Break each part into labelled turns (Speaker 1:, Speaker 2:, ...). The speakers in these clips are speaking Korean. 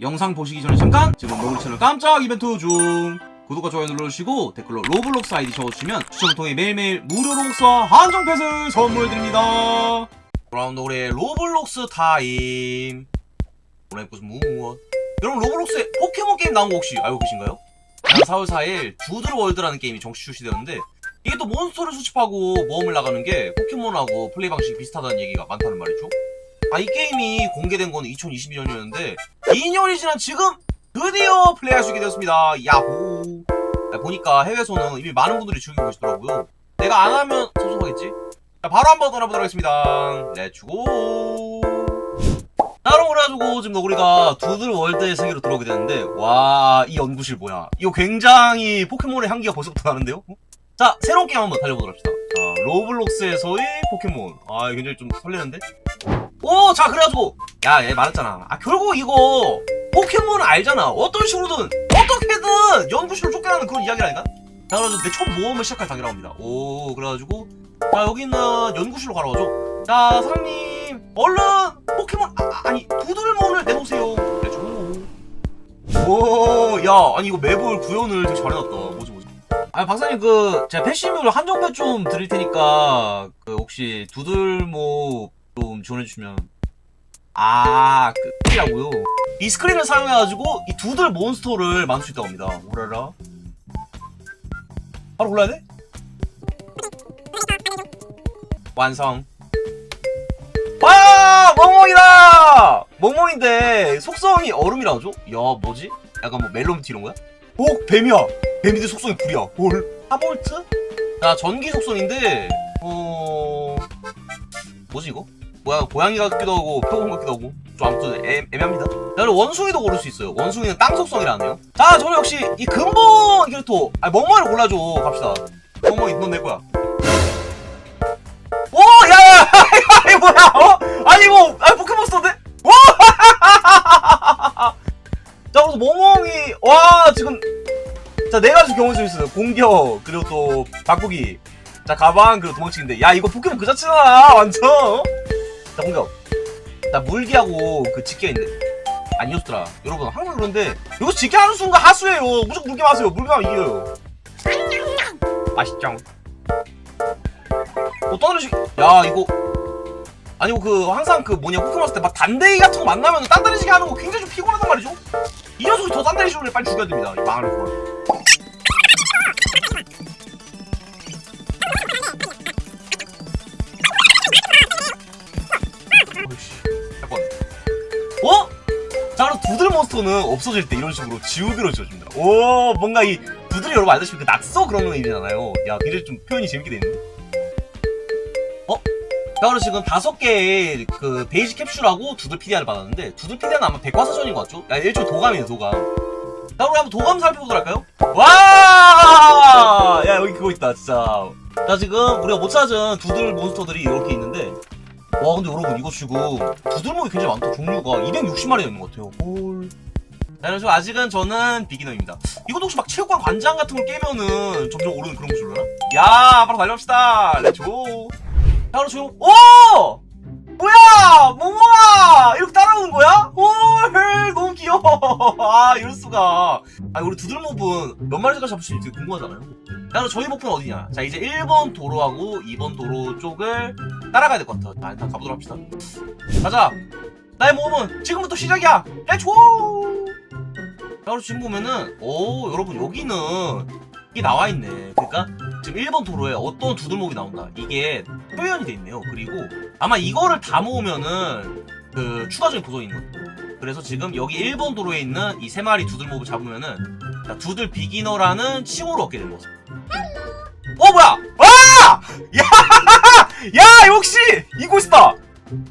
Speaker 1: 영상 보시기 전에 잠깐 지금 너구리 채널 깜짝 이벤트 중. 구독과 좋아요 눌러주시고 댓글로 로블록스 아이디 적어주시면 추첨을 통해 매일매일 무료 로블록스와 한정 패스 선물해드립니다. 돌아온 너구리의 로블록스 타임. 오늘 무슨 무엇? 여러분 로블록스에 포켓몬 게임 나온 거 혹시 알고 계신가요? 지난 4월 4일 두드르 월드라는 게임이 정식 출시되었는데 이게 또 몬스터를 수집하고 모험을 나가는 게 포켓몬하고 플레이 방식이 비슷하다는 얘기가 많다는 말이죠 아, 이 게임이 공개된 건 2022년이었는데 2년이 지난 지금 드디어 플레이할 수 있게 되었습니다. 야호. 아, 보니까 해외에서는 이미 많은 분들이 즐기고 계시더라고요. 내가 안 하면 섭섭하겠지? 자, 바로 한번 떠나보도록 하겠습니다. 렛츠고. 자, 그럼 그래가지고 지금 우리가 두들 월드의 세계로 들어오게 되는데 와, 이 연구실 뭐야? 이거 굉장히 포켓몬의 향기가 벌써부터 나는데요? 자, 새로운 게임 한번 달려보도록 합시다. 자, 로블록스에서의 포켓몬. 아, 굉장히 좀 설레는데? 오, 자, 그래가지고, 야, 얘 말했잖아. 아, 결국 이거, 포켓몬은 알잖아. 어떤 식으로든, 어떻게든 연구실로 쫓겨나는 그런 이야기라니까? 자, 그래서 내 첫 모험을 시작할 단계라고 합니다. 오, 그래가지고, 자, 여기 있는 연구실로 가러 가죠. 자, 사장님, 얼른, 포켓몬, 아, 아니, 두들몬을 내놓으세요. 그래죠. 오, 야, 아니, 이거 맵을 구현을 되게 잘해놨다. 뭐지, 뭐지. 아, 박사님, 그, 제가 패시뮤를 한정패 좀 드릴 테니까, 그, 혹시 두들모 좀 지원해주시면. 아, 그, 이라고요. 이 스크린을 사용해가지고, 이 두들 몬스터를 만들 수 있다고 합니다. 오라라. 바로 골라야 돼? 완성. 와! 멍멍이다! 멍멍인데, 속성이 얼음이라 하죠? 야, 뭐지? 약간 뭐 멜론티 이런 거야? 오, 뱀이야! 뱀인데 속성이 불이야. 뭘? 하볼트? 자, 전기 속성인데, 어, 뭐지 이거? 뭐야 고양이 같기도 하고 표범 같기도 하고. 좀 아무튼 애, 애매합니다. 자 그리고 원숭이도 고를 수 있어요. 원숭이는 땅 속성이라네요. 자 저는 역시 이 근본 캐릭터 아 멍멍이를 골라줘. 갑시다. 멍멍이 넌내 거야. 오 야야 이거 뭐야 어? 아니 이거 아 포켓몬스터인데? 오! 자 그래서 멍멍이 와 지금 자네 가지 경우 좀 있어요. 공격 그리고 또 바꾸기. 자 가방 그리고 도망치기인데. 야 이거 포켓몬 그 자체잖아 완전 자 공격 나 물기하고 그 직기가 있는데. 안 이겼더라. 여러분 항상 그런데 이거 직기 하는 순간 하수예요. 무조건 물기만 하세요. 물기만 이겨요. 맛있죠? 어 떠들으시 야 이거. 아니 그 항상 그 뭐냐 포켓몬 했을 때막 단대기 같은 거 만나면 딴다리시게 하는 거 굉장히 좀 피곤하단 말이죠? 이 녀석이 더 딴다리시를 빨리 죽여야 됩니다 이 망하는 거 몬스터는 없어질 때 이런 식으로 지우개로 지어줍니다. 오, 뭔가 이 두들이 여러분 알다시피 그 낙서 그런 의미잖아요. 야, 굉장히 좀 표현이 재밌게 돼 있는데. 어? 자, 그럼 지금 다섯 개의 그 베이지 캡슐하고 두들 PDR을 받았는데, 두들 PDR은 아마 백과사전인 것 같죠? 야, 일종의 도감이네, 도감. 자, 그럼 한번 도감 살펴보도록 할까요? 와! 야, 여기 그거 있다, 진짜. 자, 지금 우리가 못 찾은 두들 몬스터들이 이렇게 있는데, 와 근데 여러분 이거 지금 두들목이 굉장히 많다 종류가 260마리가 있는 것 같아요 홀 자, 그래서 아직은 저는 비기너입니다 이것도 혹시 막 체육관 관장 같은 걸 깨면은 점점 오르는 그런 곳이려나? 야 바로 달려갑시다 렛츠고 자 그럼 조용 오! 뭐야 몽몽아 이렇게 따라오는 거야? 홀 너무 귀여워 아 이럴수가 아 우리 두들목은 몇 마리까지 잡을 수 있을지 궁금하잖아요 자 그럼 저희 목표는 어디냐 자 이제 1번 도로하고 2번 도로 쪽을 따라가야 될 것 같아. 자, 일단 가보도록 합시다. 가자. 나의 모험은 지금부터 시작이야. 렛츠고! 자, 그리고 지금 보면은, 오, 여러분, 여기는, 이게 나와 있네. 그러니까, 지금 1번 도로에 어떤 두들목이 나온다. 이게 표현이 돼 있네요. 그리고, 아마 이거를 다 모으면은, 그, 추가적인 보석이 있는 거예요. 그래서 지금 여기 1번 도로에 있는 이 세 마리 두들목을 잡으면은, 자, 두들 비기너라는 칭호를 얻게 되는 거죠. 어, 뭐야! 와! 야! 야 역시 이곳이다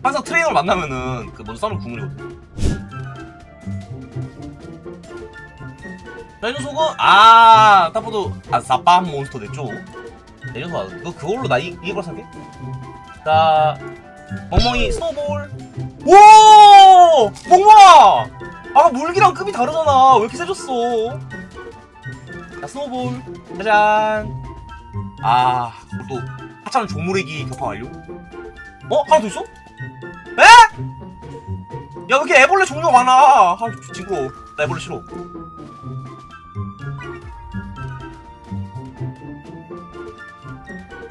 Speaker 1: 항상 트레이너를 만나면은 그 먼저 싸우는 국물이거든 녀석은 아 타포도 아 사빠한 몬스터 됐죠 이 녀석 너 그걸로 나 이, 이걸 살게 자 멍멍이 스노볼 오 멍멍아 아까 물기랑 급이 다르잖아 왜 이렇게 세졌어 자 스노볼 짜잔 아, 또 하찮은 조무래기 격파 완료? 어? 하나 더 있어? 에? 야, 왜 이렇게 애벌레 종류가 많아? 아, 징그러워. 나 애벌레 싫어.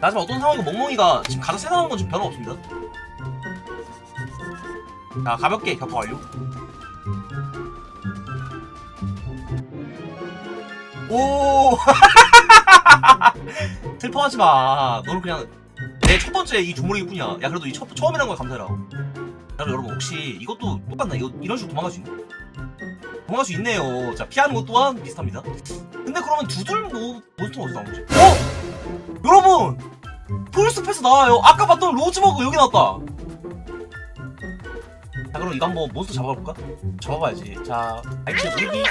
Speaker 1: 하지만 어떤 상황이고 멍멍이가 지금 가장 세상한 건 지금 변화 없습니다. 자, 가볍게 격파 완료. 오! 슬퍼하지 마. 너는 그냥 내 첫 번째 이 주무르기 뿐이야. 야, 그래도 이 첫, 처음이란 걸 감사해라. 자, 여러분, 혹시 이것도 똑같나? 이거, 이런 식으로 도망갈 수 있나? 도망갈 수 있네요. 자, 피하는 것 또한 비슷합니다. 근데 그러면 두들 모, 몬스터는 어디서 나온 거지? 어? 여러분! 풀스페이스 나와요. 아까 봤던 로즈버그 여기 나왔다. 자, 그럼 이거 한번 몬스터 잡아볼까? 잡아봐야지. 자, 아이템 무기.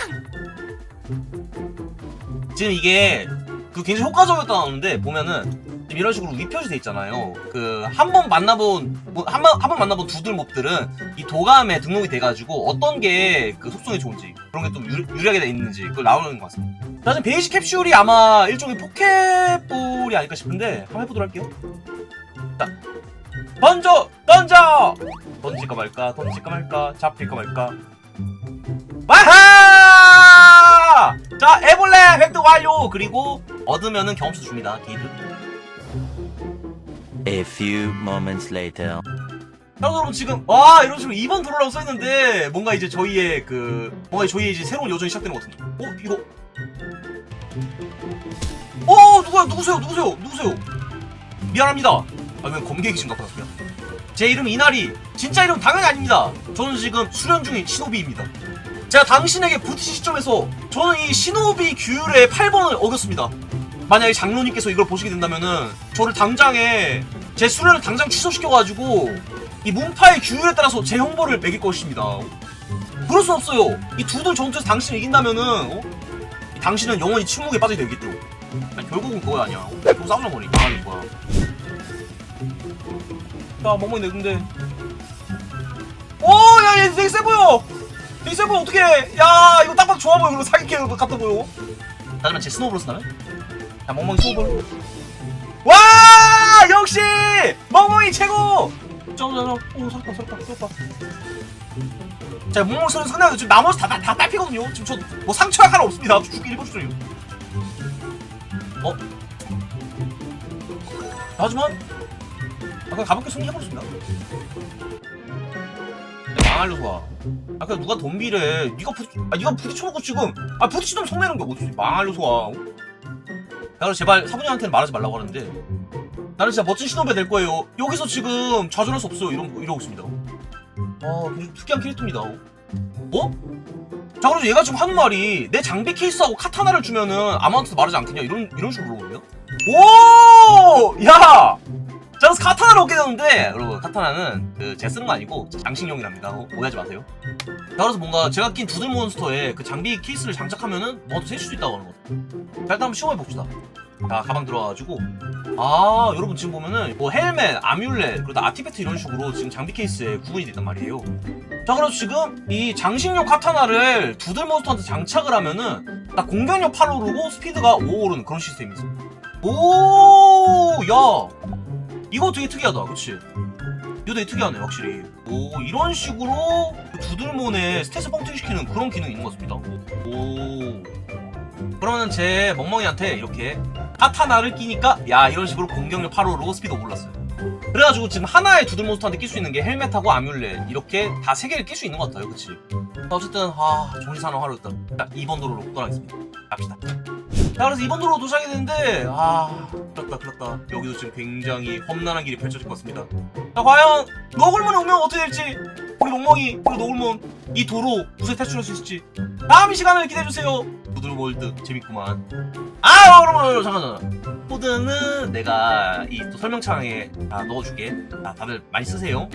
Speaker 1: 지금 이게 그 굉장히 효과적이었다는데 보면은 지금 이런 식으로 위표시 돼 있잖아요. 그 한 번 만나본 한번 한 번 만나본 두들 몹들은 이 도감에 등록이 돼가지고 어떤 게 그 속성이 좋은지 그런 게 좀 유리하게 돼 있는지 그걸 나오는 것 같습니다. 자, 지금 베이직 캡슐이 아마 일종의 포켓볼이 아닐까 싶은데 한번 해보도록 할게요. 자, 던져, 던져. 던질까 말까, 던질까 말까, 잡힐까 말까. 마하! 자, 애벌레 획득 완료. 그리고 얻으면은 경험치 줍니다. 게이드.
Speaker 2: A few moments later.
Speaker 1: 자, 여러분 지금 와 이런 식으로 2번 들어라고 써있는데 뭔가 이제 저희의 그 뭔가 저희의 이제 새로운 여정이 시작되는 것 같은데. 어 이거. 어 누구야 누구세요 누구세요 누구세요? 미안합니다. 아니면 검객이신가 보다. 제 이름 이나리. 진짜 이름 당연히 아닙니다. 저는 지금 수련 중인 시노비입니다. 제가 당신에게 부딪힌 시점에서 저는 이 시노비 규율의 8번을 어겼습니다. 만약에 장로님께서 이걸 보시게 된다면은 저를 당장에 제 수련을 당장 취소시켜가지고 이 문파의 규율에 따라서 제 형벌을 매길 것입니다. 그럴 수 없어요. 이 두들 전투에서 당신을 이긴다면은 어? 이 당신은 영원히 침묵에 빠지게 되겠죠. 아니, 결국은 그거 아니야. 어? 결국 싸우려 보니 망하는 거야. 야 멍멍이 내근데. 오, 야, 얘 되게 세 보여. 되게 세 보여. 어떻게? 야, 이거 딱 봐도 좋아 보여. 그리고 사기 캐릭터 같아 보여. 하지만 제 스노우볼로 쓴다면? 자, 멍멍이 스노우볼. 와, 역시 멍멍이 최고. 저저저, 오, 살았다, 살았다, 살았다. 자, 멍멍이 소리 상당히 지금 나머지 다, 다, 다 딸피거든요. 지금 저 뭐 상처가 하나 없습니다. 죽기 일본 수준이요. 어? 하지만 아까 가볍게 승리해버렸습니다. 망할로 좋아. 아까 누가 덤비래. 네가 부딪, 아 네가 부딪혀놓고 지금 아 부딪히면 성내는 게 어디지? 망할로 좋아. 나를 제발 사부님한테는 말하지 말라고 하는데 나는 진짜 멋진 신호배 될 거예요. 여기서 지금 좌절할 수 없어요. 이런 이러고 있습니다. 아, 굉장히 특이한 캐릭터입니다. 어? 자, 그래서 얘가 지금 하는 말이 내 장비 케이스하고 카타나를 주면은 아무한테도 말하지 않겠냐 이런 이런 식으로 물어보거든요. 오, 야, 자, 그래서 카타나를 얻게 되는데 여러분 카타나는 그 제가 쓰는 거 아니고 장식용이랍니다. 어, 오해하지 마세요. 자, 그래서 뭔가 제가 낀 두들 몬스터에 그 장비 케이스를 장착하면은 뭐가 더셀 수도 있다고 하는 거죠. 자, 일단 한번 시험해 봅시다. 자, 가방 들어와가지고 아 여러분 지금 보면은 뭐 헬멧, 아뮬렛, 그리고 아티팩트 이런 식으로 지금 장비 케이스에 구분이 됐단 말이에요. 자 그래서 지금 이 장식용 카타나를 두들 몬스터한테 장착을 하면은 딱 공격력 8 오르고 스피드가 5 오르는 그런 시스템이 있어. 오, 야, 이거 되게 특이하다, 그렇지? 이거 되게 특이하네, 확실히. 오, 이런 식으로 그 두들몬에 스탯을 뻥튀기시키는 그런 기능이 있는 것 같습니다. 오. 그러면 제 멍멍이한테 이렇게 카타나를 끼니까 야 이런 식으로 공격력 8호로 스피드 올랐어요. 그래가지고 지금 하나의 두들 몬스터한테 낄 수 있는 게 헬멧하고 아뮬렛 이렇게 다 세 개를 낄 수 있는 것 같아요, 그치? 어쨌든 아 종리산업 하루였다. 자 2번 도로로 떠나겠습니다. 갑시다. 자 그래서 2번 도로 도착이 됐는데 아 그렇다 그렇다 여기도 지금 굉장히 험난한 길이 펼쳐질 것 같습니다. 자 과연 노골문에 오면 어떻게 될지 우리 멍멍이 그리고 노골문 이 도로 무사히 탈출할 수 있을지 다음 이 시간을 기대해주세요. 두들월드 재밌구만. 아 여러분 잠깐 잠깐. 코드는 내가 이 또 설명창에 다 넣어줄게. 자 다들 많이 쓰세요.